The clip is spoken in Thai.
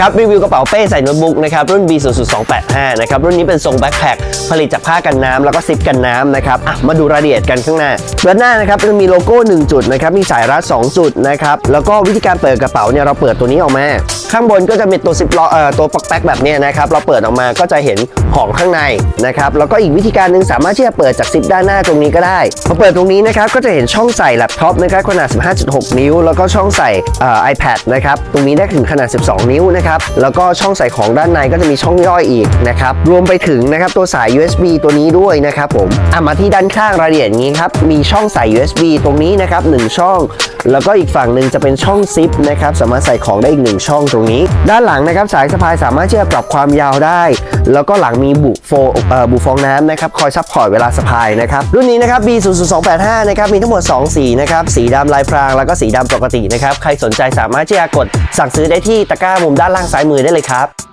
ครับรีวิวกระเป๋าเป้ใส่โน้ตบุ๊กนะครับรุ่น B 0 0 2 8 5นะครับรุ่นนี้เป็นทรงแบ็คแพคผลิตจากผ้ากันน้ำแล้วก็ซิปกันน้ำนะครับอะมาดูรายละเอียดกันข้างหน้าด้านหน้านะครับจะมีโลโก้ 1 จุดนะครับมีสายรัด2จุดนะครับแล้วก็วิธีการเปิดกระเป๋าเนี่ยเราเปิดตัวนี้ออกมา ข้างบนก็จะเป็นตัวซิปล้อเอ่อตัวปอกแป๊กแบบนี้นะครับเราเปิดออกมาก็จะเห็นของข้างในนะครับแล้วก็อีกวิธีการหนึ่งสามารถที่จะเปิดจากซิปด้านหน้าตรงนี้ก็ได้พอเปิดตรงนี้นะครับก็จะเห็นช่องใส่แล็ปท็อปนะครับขนาด 15.6 นิ้ว แล้วก็ช่องใส่เอ่อ iPad นะครับตรงนี้ได้ถึงขนาด 12 นิ้วนะครับแล้วก็ช่องใส่ของด้านในก็จะมีช่องย่อยอีกนะครับรวมไปถึงนะครับตัวสาย USB ตัวนี้ด้วยนะครับผมอะมาที่ด้านข้างรายละเอียดอย่างนี้ครับ มีช่องใส่ USB ตรงนี้นะครับหนึ่งช่อง แล้วก็อีกฝั่งหนึ่งจะเป็นช่องซิปนะครับ สามารถใส่ของได้อีกหนึ่งช่องตรงนี้ ด้านหลังนะครับสายสะพายสามารถที่จะปรับความยาวได้ แล้วก็หลังมีบุโฟเอ่อบุฟองน้ำนะครับ คอยซัพพอร์ตเวลาสะพายนะครับ รุ่นนี้นะครับ B 0 0 2 8 5 นะครับ มีทั้งหมด 2 สีนะครับ สีดำลายพราง แล้วก็สีดำปกตินะครับ ใครสนใจสามารถที่จะกดสั่งซื้อได้ที่ตะกร้ามุมด้านล่างซ้ายมือได้เลยครับ